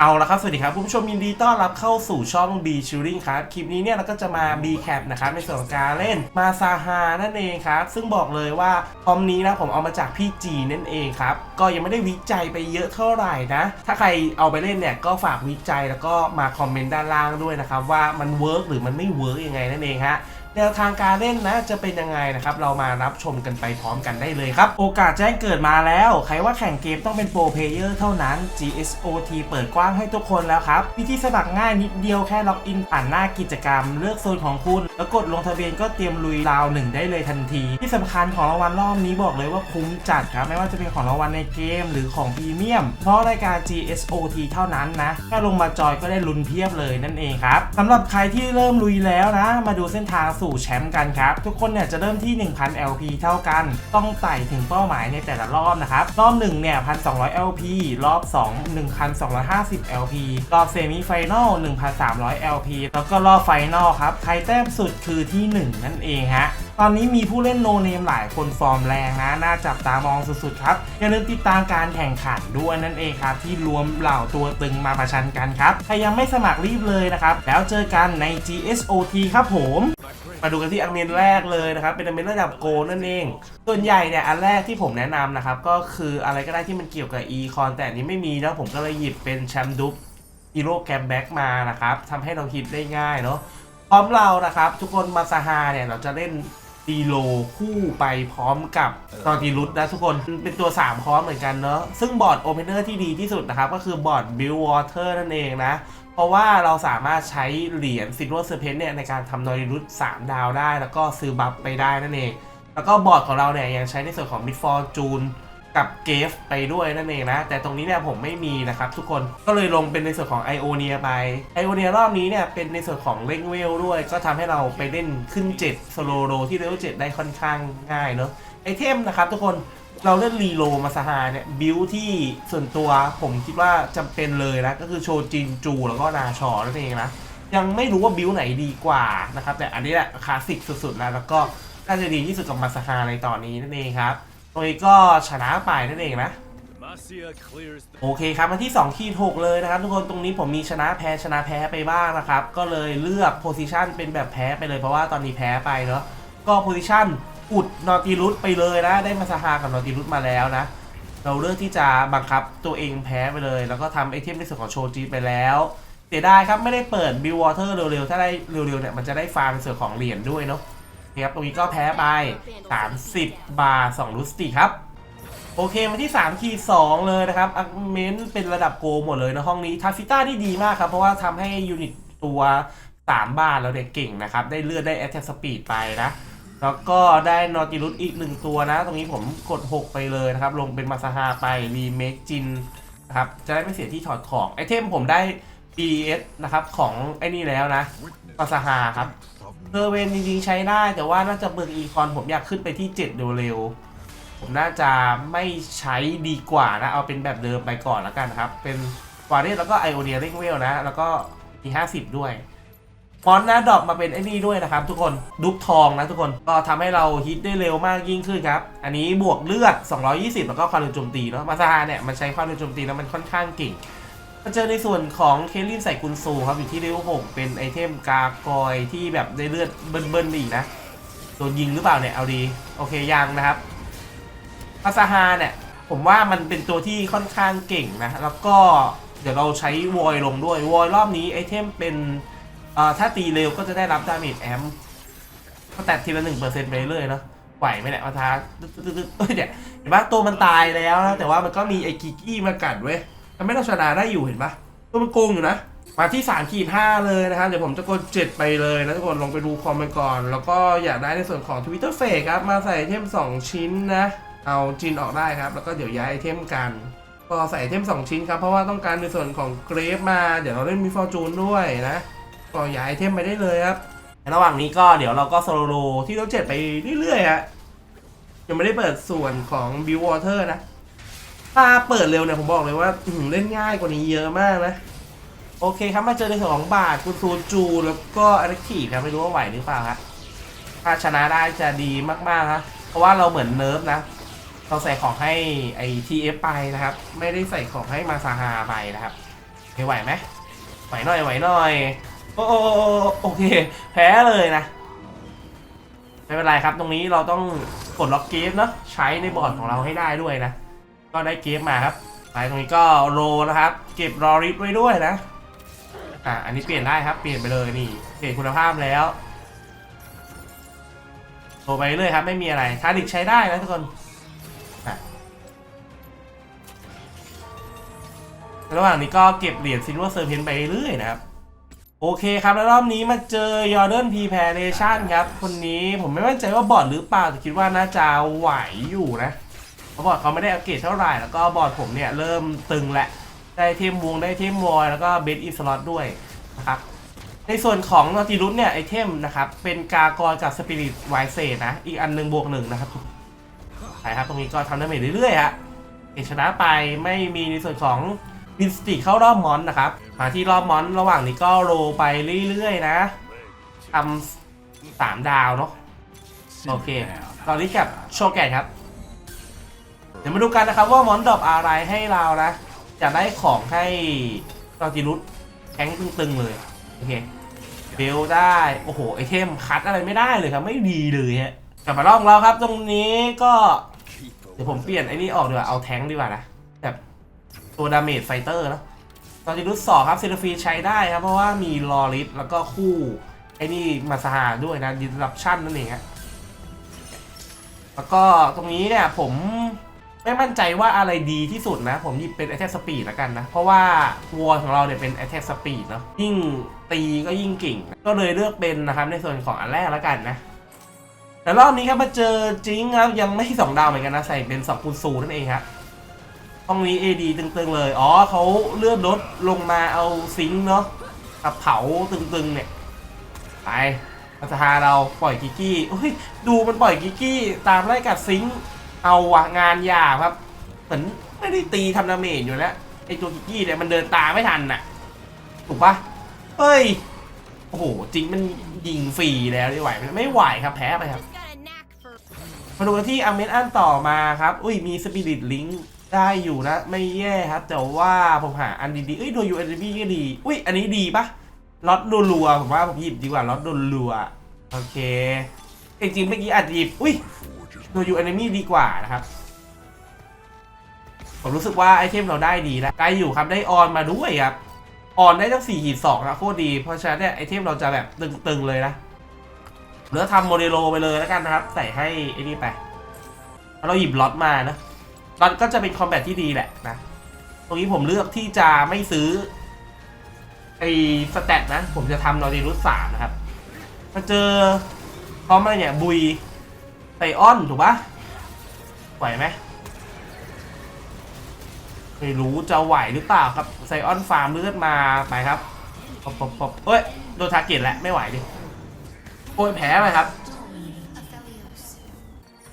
เอาละครับ สวัสดีครับคุณผู้ชมยินดีต้อนรับเข้าสู่ช่อง B Shooting ครับ คลิปนี้เนี่ยเราก็จะมา B Cap นะครับ ในส่วนของการเล่นมาซาฮานั่นเองครับ ซึ่งบอกเลยว่าคอมนี้นะผมเอามาจากพี่จีนั่นเองครับ ก็ยังไม่ได้วิจัยไปเยอะเท่าไหร่นะ ถ้าใครเอาไปเล่นเนี่ยก็ฝากวิจัยแล้วก็มาคอมเมนต์ด้านล่างด้วยนะครับว่ามันเวิร์กหรือมันไม่เวิร์กยังไงนั่นเองฮะ แนวทางการเล่นนะจะเป็นยังไงนะครับเรามารับชมกันไปพร้อมกันได้เลยครับ โอกาสแจ้งเกิดมาแล้ว ใครว่าแข่งเกมต้องเป็นโปรเพลเยอร์เท่านั้น GSOT เปิดกว้างให้ทุกคนแล้วครับ วิธีสมัครง่ายนิดเดียวแค่ล็อกอินผ่านหน้ากิจกรรม เลือกโซนของคุณ แล้วกดลงทะเบียนก็เตรียมลุยราวหนึ่งได้เลยทันที ที่สำคัญของรางวัลรอบนี้บอกเลยว่าคุ้มจัดครับไม่ว่าจะเป็นของรางวัลในเกมหรือของพรีเมียม เพราะรายการ GSOT เท่านั้นนะแค่ลงมาจอยก็ได้ลุ้นเพียบเลยนั่นเองครับสำหรับใครที่เริ่มลุยแล้วนะ มาดูเส้นทางสู่แชมป์กันครับ ทุกคนเนี่ยจะเริ่มที่ 1,000 LP เท่ากัน ต้องไต่ถึงเป้าหมายในแต่ละรอบนะครับ รอบ1เนี่ย1,200 LP รอบ 2 1,250 LP รอบเซมิไฟแนล1,300 LP แล้วก็รอบไฟแนลครับ ใครแต้มสุดคือที่ 1 นั่นเองฮะ ตอนนี้มีผู้เล่นโนเนมหลายคนฟอร์มแรงนะ น่าจับตามองสุดๆครับ อย่าลืมติดตามการแข่งขันด้วยนั่นเองครับ ที่รวมเหล่าตัวตึงมาประชันกันครับ ใครยังไม่สมัครรีบเลยนะครับ แล้วเจอกันใน GSOT ครับผมมาดูกันที่อังเมนแรกเลยนะครับ เป็นอังเมนระดับโกลนั่นเอง ส่วนใหญ่เนี่ยอันแรกที่ผมแนะนำนะครับ ก็คืออะไรก็ได้ที่มันเกี่ยวกับ e คอนแต่นี้ไม่มีนะผมก็เลยหยิบเป็นแชมป์ดุ๊ฮีโร่แกมแบ็กมานะครับทำให้เราฮิตได้ง่ายเนาะพร้อมเรานะครับ ทุกคนมาซาฮาเนี่ยเราจะเล่น ดีโลคู่ไปพร้อมกับตอนตีรุตนะทุกคนเป็นตัว 3 คอร์สเหมือนกันเนาะซึ่งบอร์ดโอเพนเนอร์ที่ดีที่สุดนะครับ ก็คือบอร์ดบิลวอเตอร์นั่นเองนะ เพราะว่าเราสามารถใช้เหรียญซิลเวอร์เซอร์เพนเนี่ยในการทำนอยรุต3ดาวได้ แล้วก็ซื้อบัฟไปได้นั่นเอง แล้วก็บอร์ดของเราเนี่ยยังใช้ในส่วนของมิดฟอร์จูน กับเกฟไปด้วยนั่นเองนะ แต่ตรงนี้เนี่ยผมไม่มีนะครับทุกคนก็เลยลงเป็นในส่วนของไอโอเนียไปไอโอเนียรอบนี้เนี่ยเป็นในส่วนของเล่งเวลด้วย ก็ทำให้เราไปเล่นขึ้น 7 สโลโรที่เลเวล7ได้ค่อนข้างง่ายเนาะไอเทมนะครับทุกคนเราเล่นรีโลมาสหาเนี่ยบิวที่ส่วนตัวผมคิดว่าจำเป็นเลยนะ ก็คือโชจินจู แล้วก็นาชอนั่นเองนะ ยังไม่รู้ว่าบิวไหนดีกว่านะครับ แต่อันนี้แหละคลาสสิกสุดๆแล้วแล้วก็น่าจะดีที่สุดกับมาสหาในตอนนี้นั่นเองครับ ตรงนี้ก็ชนะไปนั่นเองนะ Demacia clears the โอเคครับมาที่2ขีด6เลยนะครับ ทุกคนตรงนี้ผมมีชนะแพ้ชนะแพ้ไปบ้างนะครับ ก็เลยเลือกโพซิชันเป็นแบบแพ้ไปเลยเพราะว่าตอนนี้แพ้ไปเนาะก็โพซิชันอุดนอติรุตไปเลยนะ ได้มาสหากับนอติรุตมาแล้วนะ เราเลือกที่จะบังคับตัวเองแพ้ไปเลย แล้วก็ทำไอเทมในส่วนของโชจีไปแล้วเสียดายครับไม่ได้เปิดบิววอเตอร์เร็วๆถ้าได้เร็วๆเนี่ยมันจะได้ฟาร์มในส่วนของเหรียญด้วยเนาะ นี่ครับตรงนี้ก็แพ้ไป 30 บาท2ลูสติครับ โอเคมาที่3ขีด2เลยนะครับอักเมนเป็นระดับโกหมดเลยนะห้องนี้ทาฟิต้าที่ดีมากครับ เพราะว่าทำให้ยูนิตตัว 3 บาทแล้วเด็กเก่งนะครับ ได้เลือดได้แอตแทกสปีดไปนะ แล้วก็ได้นอติรุสอีก 1 ตัวนะ ตรงนี้ผมกด 6 ไปเลยนะครับ ลงเป็นมาซาฮาไปรีเมคจินนะครับจะได้ไม่เสียที่ถอดของไอเทมผมได้ BS นะครับของไอ้นี่แล้วนะมาซาฮาครับ เทอร์เวนจริงๆใช้ได้ แต่ว่าน่าจะเบิกอีคอนผมอยากขึ้นไปที่ 7 เร็วๆผมน่าจะไม่ใช้ดีกว่านะ เอาเป็นแบบเดิมไปก่อนแล้วกันครับ เป็นวาเรสแล้วก็ไอโอเนียเร่งเวลนะ แล้วก็มี50ด้วยฟอนต์นะดรอปมาเป็นไอ้นี่ด้วยนะครับ ทุกคนดุบทองนะทุกคนก็ทำให้เราฮิตได้เร็วมากยิ่งขึ้นครับ อันนี้บวกเลือด 220 แล้วก็ความเร็วโจมตีเนาะมาซาเนี่ยมันใช้ความเร็วโจมตีแล้วมันค่อนข้างเก่ง มาเจอในส่วนของเคลลินใส่กุนซูครับอยู่ที่เลเวล6เป็นไอเทมกากอยที่แบบได้เลือดเบิ้ลๆไปอีกนะโดนยิงหรือเปล่าเนี่ยเอาดีโอเคยังนะครับอาซาฮาเนี่ยผมว่ามันเป็นตัวที่ค่อนข้างเก่งนะ แล้วก็เดี๋ยวเราใช้วอยลงด้วย วอยรอบนี้ไอเทมเป็นเอ่อถ้าตีเร็วก็จะได้รับดาเมจแอมก็แตะทีละหนึ่งเปอร์เซ็นต์ไปเรื่อยเนาะไหวไหมเนี่ยมาทาตึ๊ดๆๆเอ้ยเนี่ยเห็นปะตัวมันตายแล้วนะแต่ว่ามันก็มีไอ้กิกกี้มากัดเว้ย ทำให้เราชนะได้อยู่เห็นปะตัวมันโกงอยู่นะ มาที่3ขีด5เลยนะครับ เดี๋ยวผมจะกด 7 ไปเลยนะทุกคน ลงไปดูคอมไปก่อน แล้วก็อยากได้ในส่วนของ Twitter f a k e ครับ มาใส่เทม 2 ชิ้นนะ เอาจินออกได้ครับ แล้วก็เดี๋ยวย้ายเทมกัน ก็ใส่เทม 2 ชิ้นครับ เพราะว่าต้องการในส่วนของเกรฟมา เดี๋ยวเราเล่นมีฟอร์จูนด้วยนะ ก็ย้ายเทมไปได้เลยครับ ระหว่างนี้ก็เดี๋ยวเราก็โซโลที่เราเจ็ดไปเรื่อยๆฮะยังไม่ได้เปิดส่วนของบิววอเตอร์นะ ถ้าเปิดเร็วเนี่ยผมบอกเลยว่าเล่นง่ายกว่านี้เยอะมากนะ โอเคครับมาเจอในส่วนของบาทคุณซูจูแล้วก็อเล็กทีครับไม่รู้ว่าไหวหรือเปล่าครับถ้าชนะได้จะดีมากๆครับเพราะว่าเราเหมือนเนิร์ฟนะเราใส่ของให้ไอทีเอฟไปนะครับ ไม่ได้ใส่ของให้มาซาฮาไปนะครับโอเคไหวไหมไหวหน่อยไหวหน่อยโอ้โอ้โอ้โอ้โอเค แพ้เลยนะ ไม่เป็นไรครับตรงนี้เราต้องกดล็อกเกมเนาะใช้ในบอร์ดของเราให้ได้ด้วยนะ ก็ได้เกมมาครับไปตรงนี้ก็โรนะครับ เก็บรอริสไว้ด้วยนะ อะอันนี้เปลี่ยนได้ครับ เปลี่ยนไปเลยนี่ เปลี่ยนคุณภาพแล้วโทรไปเรื่อยครับ ไม่มีอะไรทาดิกใช้ได้นะทุกคนระหว่างนี้ก็เก็บเหรียญซิลเวอร์เซอร์เพนไปเรื่อยนะครับ โอเคครับแล้วรอบนี้มาเจอยอร์เดนพีแพรเรชันครับ คนนี้ผมไม่มั่นใจว่าบอดหรือเปล่าแต่คิดว่าน่าจะไหวอยู่นะ เพราะบอร์ดเขาไม่ได้อัปเกรดเท่าไหร่แล้วก็บอร์ดผมเนี่ยเริ่มตึงแหละได้เทมวงได้เทมวอยแล้วก็เบสอินสล็อตด้วยนะครับในส่วนของนอติรุสเนี่ยไอเทมนะครับเป็นกากรกับสปิริตไวเซนะอีกอันหนึ่งบวกหนึ่งนะครับไปครับตรงนี้ก็ทำดาเมจเรื่อยๆฮะเอกชนะไปไม่มีในส่วนของวินสติเข้ารอบมอนนะครับมาที่รอบมอนระหว่างนี้ก็โรไปเรื่อยๆนะทำสามดาวเนาะโอเค ตอนนี้กับโชแกนครับ ดี๋ยวมาดูกันนะครับว่ามอนดอปอะไรให้เรานะจะได้ของให้ตอจิรุสแข็งตึงๆเลย โอเคเบลได้ โอ้โห ไอเทมคัดอะไรไม่ได้เลยครับ ไม่ดีเลยฮะกลับมาลองเราครับตรงนี้ก็ เดี๋ยวผมเปลี่ยนไอ้นี่ออกดีกว่า เอาแท้งดีกว่านะ แบบตัวดาเมจไฟเตอร์นะตอนจิรุสสองครับเซลฟีใช้ได้ครับ เพราะว่ามีลอริสแล้วก็คู่ไอ้นี่มาสหาด้วยนะดิสรับชั่นนั่นเองฮะแล้วก็ตรงนี้เนี่ยผม ไม่มั่นใจว่าอะไรดีที่สุดนะ ผมหยิบเป็น Attack Speed ล้วกันนะ เพราะว่าวอลของเราเนี่ยเป็น Attack Speed เนาะยิ่งตีก็ยิ่งเก่ง ก็เลยเลือกเป็นนะครับในส่วนของอันแรกล้วกันนะแต่รอบนี้ครับมาเจอจิงครับยังไม่สองดาวเหมือนกันนะใส่เป็น2คูณศูนย์นั่นเองครับห้องนี้ AD ตึงๆเลย อ๋อเขาเลื่อนลดลงมาเอาซิงค์เนาะกับเผาตึงๆเนี่ย ไปพัฒนาเราปล่อยกิกกี้ ดูมันปล่อยกิกกี้ ตามไล่กัดซิงค์ เอาวะงานยากครับเหมือนไม่ได้ตีทำดาเมจอยู่แล้วไอตัวกิกกี้เนี่ยมันเดินตามไม่ทันน่ะ ถูกปะเฮ้ย โอ้โห จริงมันยิงฟรีแล้วได้ไหวไหมไม่ไหวครับ แพ้ไปครับ มาดูกันที่อเมนอันต่อมาครับ อุ้ย มีสปิริตลิงได้อยู่นะ ไม่แย่ครับ แต่ว่าผมหาอันดีๆเอ้ยโดยูเอ็นบีก็ดี อุ้ย อันนี้ดีปะล็อตรัวๆผมว่าผมหยิบดีกว่าล็อตรัวๆโอเคจริงๆเมื่อกี้อาจหยิบ อุ้ย ดยูเอ็นบีดีกว่านะครับ ผมรู้สึกว่าไอเทมเราได้ดีแล้วได้อยู่ครับได้ออนมาด้วยครับออนได้ตั้งสี่หีดสองนะโคตรดี เพราะฉะนั้นเนี่ยไอเทมเราจะแบบตึงๆเลยนะเหลือทำโมเดโลไปเลยแล้วกันนะครับ ใส่ให้ไอ้นี่ไปเราหยิบล็อตมานะล็อตก็จะเป็นคอมแบทที่ดีแหละนะตรงนี้ผมเลือกที่จะไม่ซื้อไอ้สแตทนะ ผมจะทำนอริรุสสามนะครับมาเจอพร้อมอะไรเนี่ย บุย ไซออนถูกปะไหวไหมไม่รู้จะไหวหรือเปล่าครับไซออนฟาร์มเลือดมาไปครับปบปบปบเอ้ยโดนทาร์เก็ตแล้วไม่ไหวดิโอ้ยแพ้ไปครับ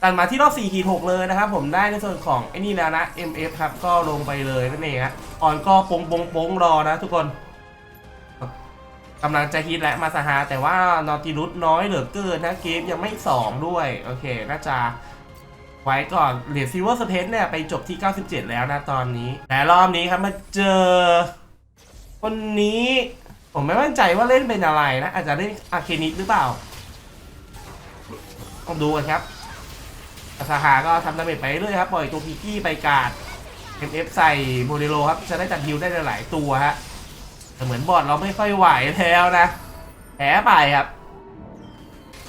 ตัดมาที่รอบ4ขีด6เลยนะครับ ผมได้ในส่วนของไอ้นี่แล้วนะ MF ครับก็ลงไปเลยนั่นเองฮะออนก็ปงปงปงรอนะทุกคน กำลังจะฮิตและมาสหาแต่ว่านอติรุสน้อยเหลือเกินนะเกมยังไม่ 2 ด้วย โอเค น่าจะไว้ก่อนเหรียญซิลเวอร์สเปนเนี่ย ไปจบที่ 97 แล้วนะตอนนี้ แต่รอบนี้ครับมาเจอ คนนี้ ผมไม่มั่นใจว่าเล่นเป็นอะไรนะ อาจจะเล่นอาเคนิสหรือเปล่า ต้องดูกันครับอาซาฮาก็ทำดาเมจไปเรื่อยครับ ปล่อยตัวพิกี้ไปกาด MF ใส่โมเดโลครับ จะได้จัดฮิวได้หลายตัวฮะ แต่เหมือนบอดเราไม่ค่อยไหวแล้วนะแพ้ไปครับ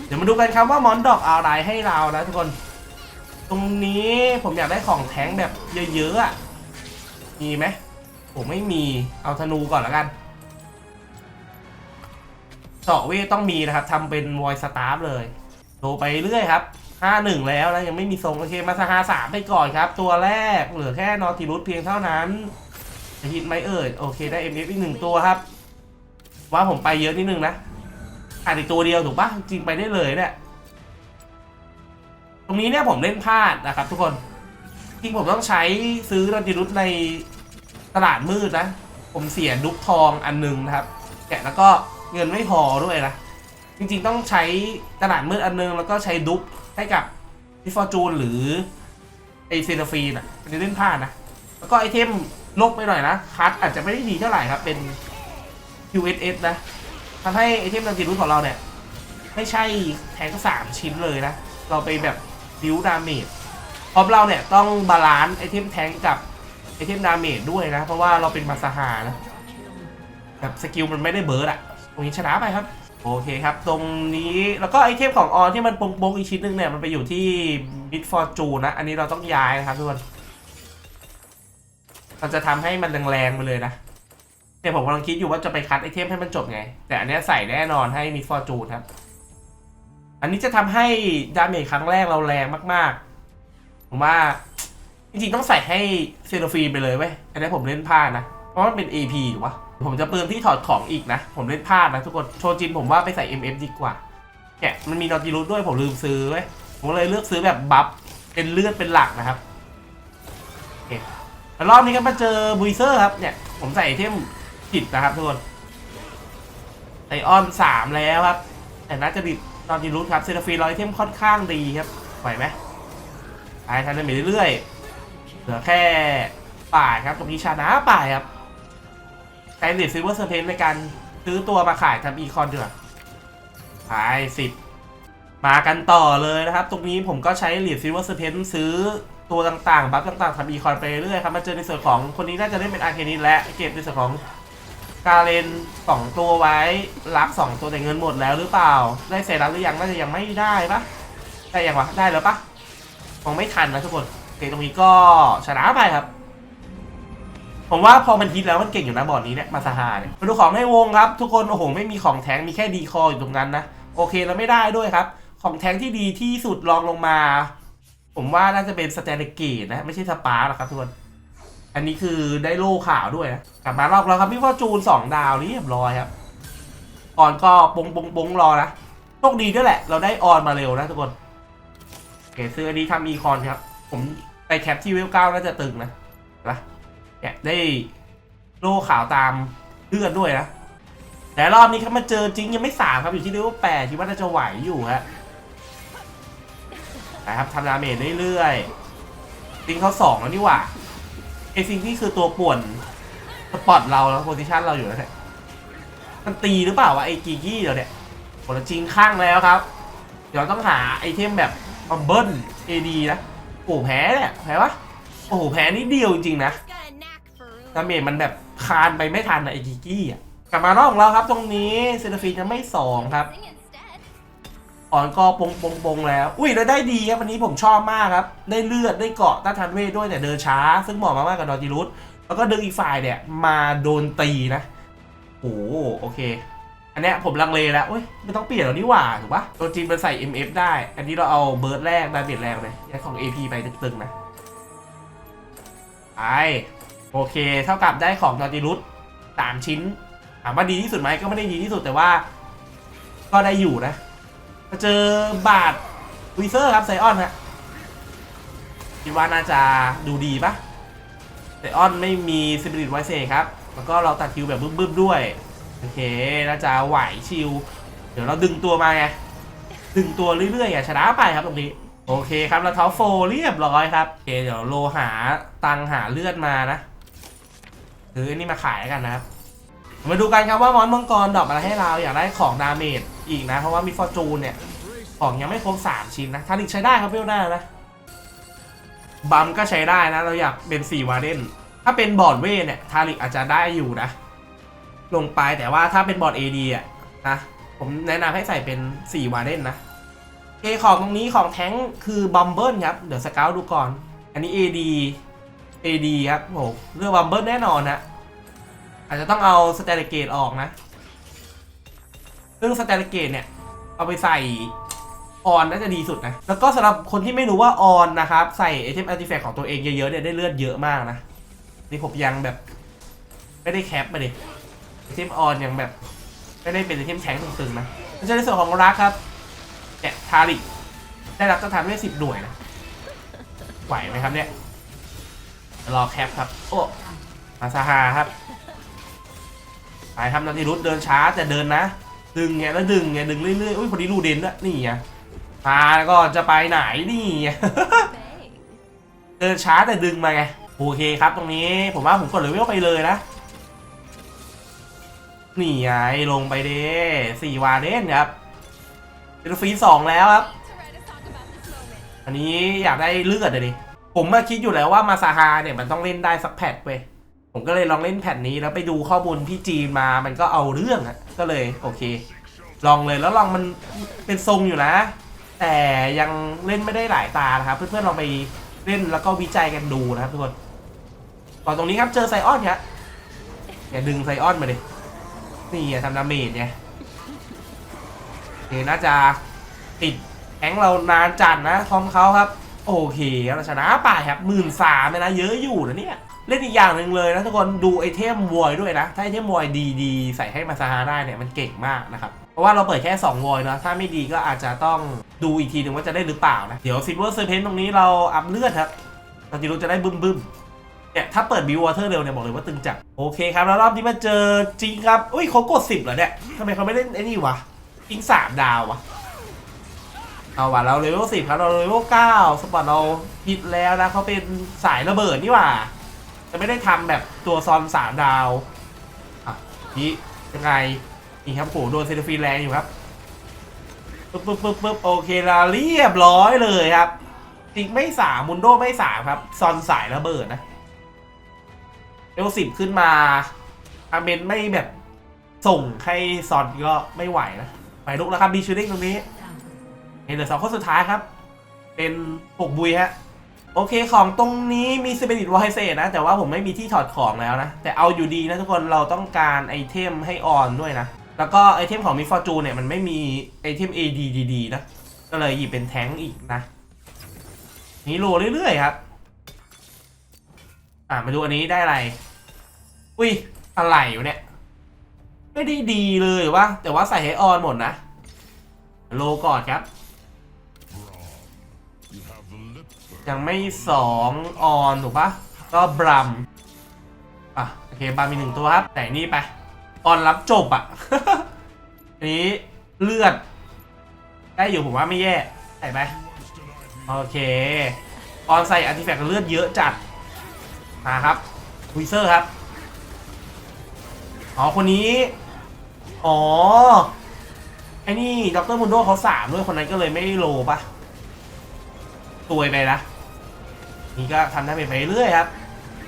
เดี๋ยวมาดูกันครับว่ามอนดอกอะไรให้เรานะทุกคน ตรงนี้ผมอยากได้ของแท้งแบบเยอะๆอะมีไหมผมไม่มีเอาธนูก่อนแล้วกันเจาะเวทต้องมีนะครับทำเป็นวอยสตาร์เลยโดไปเรื่อยครับ5-1แล้วนะยังไม่มีทรงโอเคมาสหาสามไปก่อนครับ ตัวแรกเหลือแค่นอติรุสเพียงเท่านั้น จะฮิตไหมเอ่ยโอเคได้ MF อีกหนึ่งตัวครับ ว่าผมไปเยอะนิดนึงนะขาดอีกตัวเดียวถูกปะจริงไปได้เลยเนี่ยตรงนี้เนี่ยผมเล่นพลาดนะครับ ทุกคนจริงผมต้องใช้ซื้อนอติรุสในตลาดมืดนะ ผมเสียดุ๊กทองอันหนึงนะครับแกะแล้วก็เงินไม่พอด้วยนะจริงๆต้องใช้ตลาดมืดอันนึงแล้วก็ใช้ดุ๊กให้กับพิฟอร์จูนหรือไอเซนฟีนอะอันนี้เล่นพลาดนะแล้วก็ไอเทม ลบไปหน่อยนะคัดอาจจะไม่ได้ดีเท่าไหร่ครับ เป็น QSS นะทำให้ไอเทมดันติรุสของเราเนี่ย ไม่ใช่แทงสามชิ้นเลยนะ เราไปแบบดิวดาเมจพร้อมเราเนี่ยต้องบาลานซ์ไอเทมแทงกับไอเทมดาเมจด้วยนะ เพราะว่าเราเป็นมาสหานะแบบสกิลมันไม่ได้เบิร์ดอะตรงนี้ชนะไปครับ โอเคครับ ตรงนี้แล้วก็ไอเทมของออนที่มันโปงๆอีกชิ้นหนึงเนี่ย มันไปอยู่ที่มิดฟอร์จูนะ อันนี้เราต้องย้ายนะครับทุกคน มันจะทำให้มันแรงๆไปเลยนะเนี่ยผมกำลังคิดอยู่ว่าจะไปคัดไอเทมให้มันจบไง แต่อันนี้ใส่แน่นอนให้มิดฟอร์จูนครับ อันนี้จะทำให้ดาเมจครั้งแรกเราแรงมากๆ ผมว่า จริงๆต้องใส่ให้เซโลฟีไปเลยเว้ย อันนี้ผมเล่นพลาดนะ เพราะมันเป็น AP ถูกปะผมจะเปิมที่ถอดของอีกนะ ผมเล่นพลาดนะทุกคน โชจินผมว่าไปใส่ MF ดีกว่าเนี่ยมันมีนอติรุสด้วยผมลืมซื้อเว้ย ผมเลยเลือกซื้อแบบบัฟเป็นเลือดเป็นหลักนะครับโอเค แล้วรอบนี้ก็มาเจอบุยเซอร์ครับเนี่ยผมใส่ไอเทมผิดนะครับทุกคนไอออนสามแล้วครับ แต่น่าจะดิดตอนดีรุสครับเซราฟีนรอยเทมค่อนข้างดีครับไหวไหมไปทันไปเรื่อยๆเหลือแค่ป่ายครับตรงนี้ชานะป่ายครับใช้เหรียญซิลเวอร์เซอร์เพนในการซื้อตัวมาขายทำอีคอนเดือไปสิบมากันต่อเลยนะครับ ตรงนี้ผมก็ใช้เหรียญซิลเวอร์เซอร์เพนซื้อ ตัวต่างๆ บัฟต่างๆทำอีคอนไปเรื่อยครับ มาเจอในส่วนของคนนี้น่าจะได้เป็นอาร์เคนิสและเก็บในส่วนของกาเลนสองตัวไว้รับสองตัวแต่เงินหมดแล้วหรือเปล่า ได้เซรัสหรือยังน่าจะยังไม่ได้ปะได้ยังวะได้แล้วปะคงไม่ทันนะทุกคนโอเคตรงนี้ก็ชนะไปครับ ผมว่าพอมันฮิตแล้วมันเก่งอยู่นะบอร์ดนี้เนี่ยมาซาฮาเนี่ยมาดูของในวงครับ ทุกคนโอ้โหไม่มีของแทงมีแค่ดีคออยู่ตรงนั้นนะโอเคแล้วไม่ได้ด้วยครับ ของแทงที่ดีที่สุดรองลงมา ผมว่าน่าจะเป็นสแตนเกตนะ ไม่ใช่สปาร์หรอกครับทุกคนอันนี้คือได้โล่ข่าวด้วยนะกลับมารอบแล้วครับพี่พ่อจูน2ดาวเรียบร้อยครับออนก็ปงปงปงรอนะโชคดีด้วยแหละ เราได้ออนมาเร็วนะทุกคนโอเคซื้ออันนี้ทำอีคอนครับ ผมไปแคปที่เวลเก้าน่าจะตึงนะนะเนี่ยได้โล่ข่าวตามเลื่อนด้วยนะแต่รอบนี้ครับมาเจอจริงยังไม่สามครับอยู่ที่เลเวลแปดคิดว่าน่าจะไหวอยู่ฮะ นะครับทำดาเมจเรื่อยๆจริงเขาสองแล้วนี่หว่าไอซิงนี่คือตัวป่วนสปอตเราแล้วโพซิชันเราอยู่แล้วเนี่ยมันตีหรือเปล่าวะไอกีกี้เราเนี่ยผลจริงข้างแล้วครับ เดี๋ยวต้องหาไอเทมแบบบัมเบิลเอดีนะโอ้โหแพ้เนี่ยแพ้วะโอ้โหแพ้นิดเดียวจริงๆนะดาเมจมันแบบคานไปไม่ทันอะไอกีกี้อะกลับมารอบของเราครับตรงนี้เซนฟีนยังไม่สองครับ อ่อนก็ปงปงปงแล้ว อุ้ยแล้วได้ดีครับวันนี้ผมชอบมากครับ ได้เลือดได้เกาะต้านทานเวทด้วยแต่เดินช้า ซึ่งเหมาะมากๆกับดอจิรุสแล้วก็ดึงอีกฝ่ายเนี่ย มาโดนตีนะโอ้โหโอเค อันเนี้ยผมลังเลแล้วเว้ยไม่ต้องเปลี่ยนแล้วนี่หว่าถูกปะตัวจริงมันใส่ MF ได้ อันนี้เราเอาเบิร์ดแรกดาเมจแรกเลยยัดของ AP ไปตึงๆนะไปโอเค เท่ากับได้ของดอจิรุสสามชิ้นถามว่าดีที่สุดไหมก็ไม่ได้ดีที่สุดแต่ว่า ก็ได้อยู่นะ มาเจอบาทวีเซอร์ครับไซออนฮะคิดว่าน่าจะดูดีปะไซออนไม่มีซิบิลิตไวเซครับ แล้วก็เราตัดคิวแบบบึ้มๆด้วย โอเค น่าจะไหวชิลเดี๋ยวเราดึงตัวมาไง ดึงตัวเรื่อยๆอะชนะไปครับตรงนี้ โอเคครับแล้วท็อปโฟเรียบร้อยครับโอเคเดี๋ยวโลหาตังหาเลือดมานะหรืออันนี้มาขายกันนะครับมาดูกันครับว่ามอนมังกรดอกอะไรให้เราอยากได้ของดาเมจ อีกนะ เพราะว่ามีฟอร์จูนเนี่ย ของยังไม่ครบ 3 ชิ้นนะทาริกใช้ได้ครับเวลหน้านะบัมก็ใช้ได้นะ เราอยากเป็น4วาเดนถ้าเป็นบอร์ดเวทเนี่ยทาริกอาจจะได้อยู่นะ ลงไปแต่ว่าถ้าเป็นบอร์ด AD อะนะผมแนะนำให้ใส่เป็น 4 วาเดนนะเอของตรงนี้ของแท้งคือบัมเบิลครับ เดี๋ยวสเกลดูก่อน อันนี้ AD AD ครับโหเลือกบัมเบิลแน่นอนนะอาจจะต้องเอาสแตนเกตออกนะ ซึ่งสแตนเกตเนี่ย เอาไปใส่ออนน่าจะดีสุดนะ แล้วก็สำหรับคนที่ไม่รู้ว่าออนนะครับ ใส่ไอเทมอาร์ติแฟกต์ของตัวเองเยอะๆเนี่ยได้เลือดเยอะมากนะ นี่ผมยังแบบ ไม่ได้แคปมาดิไอเทมออนยังแบบ ไม่ได้เป็นไอเทมแทงตึงๆนะมันจะในส่วนของรักครับเนี่ยทาริได้รับต้านทานได้สิบหน่วยนะไหวไหมครับเนี่ยรอแคปครับ โอ้มาซาฮาครับไปครับนาทีรุดเดินช้าแต่เดินนะ ดึงไงแล้วดึงไงดึงเรื่อยๆอุ้ยพอดีรูเด่นด้วยนี่ไงมาแล้วก็จะไปไหนนี่ไงเดินช้าแต่ดึงมาไงโอเคครับตรงนี้ผมว่าผมกดเลเวลไปเลยนะนี่ไงลงไปเด้สี่วาเดนครับเดลฟีสองแล้วครับ อันนี้อยากได้เลือดเลยดิผมมาคิดอยู่แล้วว่ามาซาฮาเนี่ยมันต้องเล่นได้สักแพทเว้ย ผมก็เลยลองเล่นแพทนี้แล้วไปดูข้อมูลพี่จีนมามันก็เอาเรื่องอะก็เลยโอเค ลองเลยแล้วลองมันเป็นทรงอยู่นะ แต่ยังเล่นไม่ได้หลายตานะครับ เพื่อนๆลองไปเล่นแล้วก็วิจัยกันดูนะครับทุกคนก่อนตรงนี้ครับเจอไซออนครับอย่าดึงไซออนมาดินี่ไงทำดาเมจไงโอเคน่าจะติดแองเรานานจัดนะคอมเขาครับ โอเคเราชนะไปครับหมื่นสามเลยนะเยอะอยู่นะเนี่ย เล่นอีกอย่างหนึ่งเลยนะทุกคนดูไอเทมวอยด้วยนะ ถ้าไอเทมวอยดีๆ ใส่ให้มาซาฮาได้เนี่ยมันเก่งมากนะครับ เพราะว่าเราเปิดแค่2วอยเนาะถ้าไม่ดีก็อาจจะต้องดูอีกทีหนึ่งว่าจะได้หรือเปล่านะ เดี๋ยวซิลเวอร์เซอร์เพนตรงนี้เราอัพเลือดครับเราจะรู้จะได้บึ้มบึ้มๆเนี่ยถ้าเปิดบิววอเตอร์เร็วเนี่ยบอกเลยว่าตึงจัดโอเคครับแล้วรอบนี้มาเจอจริงครับอุ้ยเขากด10เหรอเนี่ยทำไมเขาไม่เล่นไอ้นี่วะจริงสามดาววะเอาว่ะเราเลเวลสิบครับเราเลเวลเก้าสปอร์ตเราผิดแล้วนะเขาเป็นสายระเบิดนี่หว่า จะไม่ได้ทำแบบตัวซอนสามดาวอะนี่ยังไงนี่ครับโหโดนเซนฟีแรงอยู่ครับปึ๊บปึ๊บปึ๊บปึ๊บโอเคเราเรียบร้อยเลยครับจริงไม่สามมุนโดไม่สามครับ ซอนสายระเบิดนะเลเวลสิบขึ้นมาอาเมนไม่แบบส่งให้ซอนก็ไม่ไหวนะไปลุกแล้วครับบีชูริงตรงนี้เห็นเหลือสองคนสุดท้ายครับ เป็นปกบุยฮะ โอเคของตรงนี้มีสเปริตวอยเซนะ แต่ว่าผมไม่มีที่ถอดของแล้วนะ แต่เอาอยู่ดีนะทุกคนเราต้องการไอเทมให้ออนด้วยนะ แล้วก็ไอเทมของมิฟอร์จูเนี่ยมันไม่มีไอเทม AD ดีๆนะ ก็เลยหยิบเป็นแท้งอีกนะ นี่โลเรื่อยๆครับ อะมาดูอันนี้ได้อะไร อุ้ยอะไรวะเนี่ย ไม่ได้ดีเลยวะแต่ว่าใส่ให้ออนหมดนะ โลก่อนครับ ยังไม่สองออนถูกปะก็บรัมอะโอเคบรัมมีหนึ่งตัวครับ แต่นี่ไปออนรับจบอะ อันนี้เลือด ได้อยู่ผมว่าไม่แย่ใส่ไปโอเค ออนใส่อาร์ติแฟกต์เลือดเยอะจัดมาครับวิเซอร์ครับ อ๋อ คนนี้ อ๋อ ไอ้นี่ด็อกเตอร์มุนโดเขาสามด้วย คนนั้นก็เลยไม่โลปะตัวยไปนะ นี่ก็ทำได้ไปเรื่อยครับ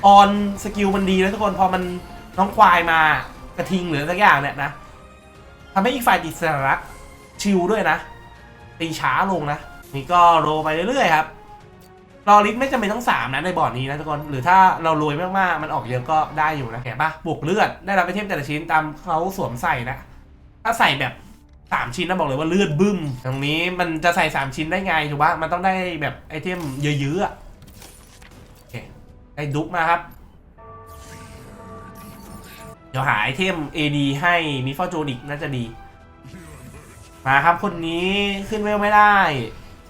ออนสกิลมันดีนะทุกคนพอมันน้องควายมากระทิงหรือสักอย่างเนี่ยนะทำให้อีกฝ่ายติดสาระชิลด้วยนะ ตีช้าลงนะ นี่ก็โรไปเรื่อยๆครับรอลิฟไม่จำเป็นต้องสามนะ ในบอร์ดนี้นะทุกคน หรือถ้าเรารวยมากๆ มันออกเยอะก็ได้อยู่นะเห็นปะบวกเลือด ได้รับไอเทมแต่ละชิ้นตามเขาสวมใส่นะ ถ้าใส่แบบสามชิ้นนะบอกเลยว่าเลือดบึ้ม ตรงนี้มันจะใส่สามชิ้นได้ไงถูกปะมันต้องได้แบบไอเทมเยอะๆ ได้ดุ๊กมาครับ เดี๋ยวหาไอเทม AD ให้มิฟอร์จูนิกน่าจะดี มาครับคนนี้ขึ้นเวลไม่ได้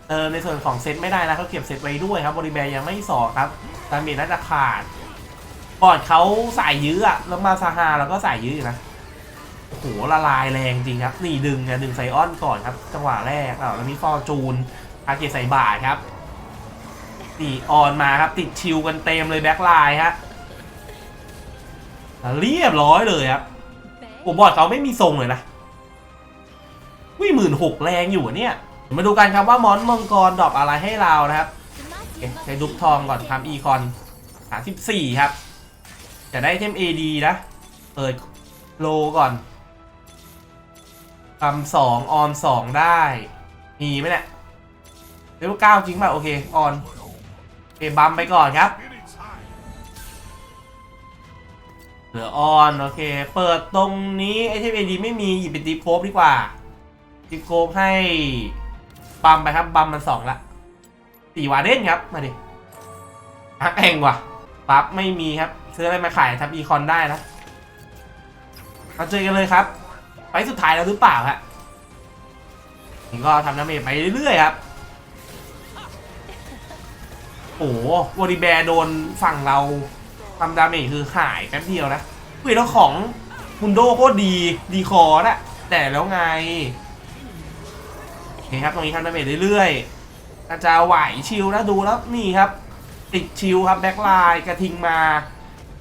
เออในส่วนของเซตไม่ได้นะเขาเก็บเซตไว้ด้วยครับบริแบร์ยังไม่สอครับดาเมจน่าจะขาดบอร์ดเขาสายยื้ออะแล้วมาซาฮาแล้วก็สายยื้ออยู่นะโอ้โหละลายแรงจริงครับ นี่ดึงนะดึงไซออนก่อนครับ จังหวะแรกอะแล้วมีฟอร์จูนอาเกตใส่บ่าครับ นี่ออนมาครับ ติดชิวกันเต็มเลยแบ็คไลน์ฮะเรียบร้อยเลยครับโอบอร์ดเขาไม่มีทรงเลยนะวิ่งหมื่นหกแรงอยู่เนี่ยมาดูกันครับว่ามอนมังกรดรอปอะไรให้เรานะครับใช้ดุกทองก่อนทำอีคอนสามสิบสี่ครับ จะได้เทม AD นะเปิดโลก่อนทำสองออนสองได้ มีไหมเนี่ยเลเวลเก้าจริงป่ะ โอเค ออน บัมไปก่อนครับ เหลือออน โอเค เปิดตรงนี้ไอเทม AD ไม่มีหยิบเป็นดีโคบดีกว่าดีโคบให้บัมไปครับบัมมันสองละสี่วาเด่นครับ มาดิฮักแองว่ะปั๊บไม่มีครับ ซื้ออะไรมาขายทำอีคอนได้นะมาเจอกันเลยครับ ไปสุดท้ายแล้วหรือเปล่าฮะนี่ก็ทำน้ำเมไปเรื่อยๆครับ โอ้โหวอริแบร์โดนฝั่งเราทำดาเมจคือหายแป๊บเดียวนะเฮ้ยแล้วของมุนโดโคตรดีดีคอร์นะแต่แล้วไงโอเคครับตรงนี้ทำดาเมจเรื่อยๆอาจจะไหวชิลนะดูแล้วนี่ครับ ติดชิวครับแบ็คไลน์กระทิงมา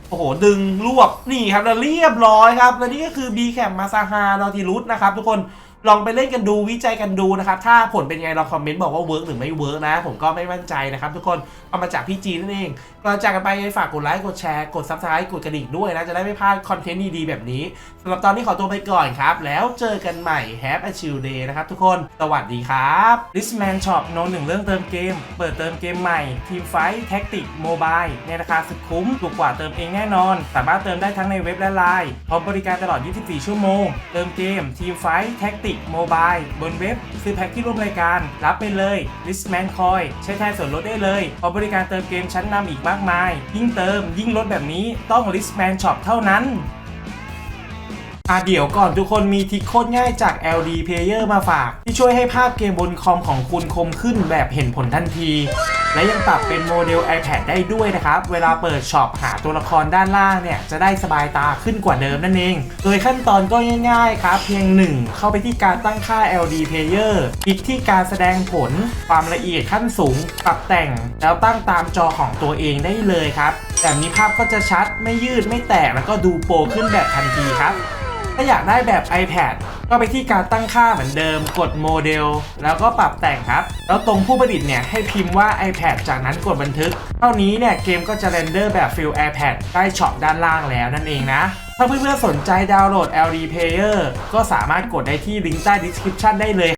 โอ้โหดึงรวบนี่ครับแล้วเรียบร้อยครับ และนี่ก็คือ b c a m มมาซาฮานอติรุสนะครับทุกคน ลองไปเล่นกันดูวิจัยกันดูนะครับ ถ้าผลเป็นไงลองคอมเมนต์บอกว่าเวิร์กหรือไม่เวิร์กนะ ผมก็ไม่มั่นใจนะครับ ทุกคนเอามาจากพี่จีนนั่นเองก่อนจากกันไปฝากกดไลค์กดแชร์กดซับสไครต์กดกระดิ่งด้วยนะ จะได้ไม่พลาดคอนเทนต์ดีๆแบบนี้สำหรับตอนนี้ขอตัวไปก่อนครับ แล้วเจอกันใหม่ Have a chill day นะครับทุกคนสวัสดีครับ Listman Shop โนหนึ่งเรื่องเติมเกม เปิดเติมเกมใหม่ทีมไฟท์แท็กติกโมบายในราคาสุดคุ้มถูกกว่าเติมเองแน่นอน สามารถเติมได้ทั้งในเว็บและไลน์พร้อมบริการตลอด 24 ชั่วโมง เติมเกมทีมไฟท์แท็กติกโมบายบนเว็บ ซื้อแพ็คที่ร่วมรายการ รับไปเลย Listman Coin ใช้แทนส่วนลดได้เลยพอบริการเติมเกมชั้นนำอีกมากมาย ยิ่งเติมยิ่งลดแบบนี้ต้อง Listman Shop เท่านั้น อะเดี๋ยวก่อนทุกคนมีทิคโคตรง่ายจาก LD Player มาฝาก ที่ช่วยให้ภาพเกมบนคอมของคุณคมขึ้นแบบเห็นผลทันที และยังปรับเป็นโมเดล iPad ได้ด้วยนะครับ เวลาเปิดช็อปหาตัวละครด้านล่างเนี่ย จะได้สบายตาขึ้นกว่าเดิมนั่นเอง โดยขั้นตอนก็ง่ายๆครับ เพียง 1 เข้าไปที่การตั้งค่า LD Player คลิกที่การแสดงผล ความละเอียดขั้นสูง ปรับแต่ง แล้วตั้งตามจอของตัวเองได้เลยครับแบบนี้ภาพก็จะชัดไม่ยืดไม่แตกแล้วก็ดูโปรขึ้นแบบทันทีครับ ถ้าอยากได้แบบ iPad ก็ไปที่การตั้งค่าเหมือนเดิมกดโมเดล แล้วก็ปรับแต่งครับ แล้วตรงผู้ประดิษฐ์เนี่ยให้พิมพ์ว่า iPad จากนั้นกดบันทึก เท่านี้เนี่ยเกมก็จะเรนเดอร์แบบฟิล iPad ใต้ช็อปด้านล่างแล้วนั่นเองนะ ถ้าเพื่อนๆสนใจดาวน์โหลด LD Player ก็สามารถกดได้ที่ลิงก์ใต้ description ได้เลย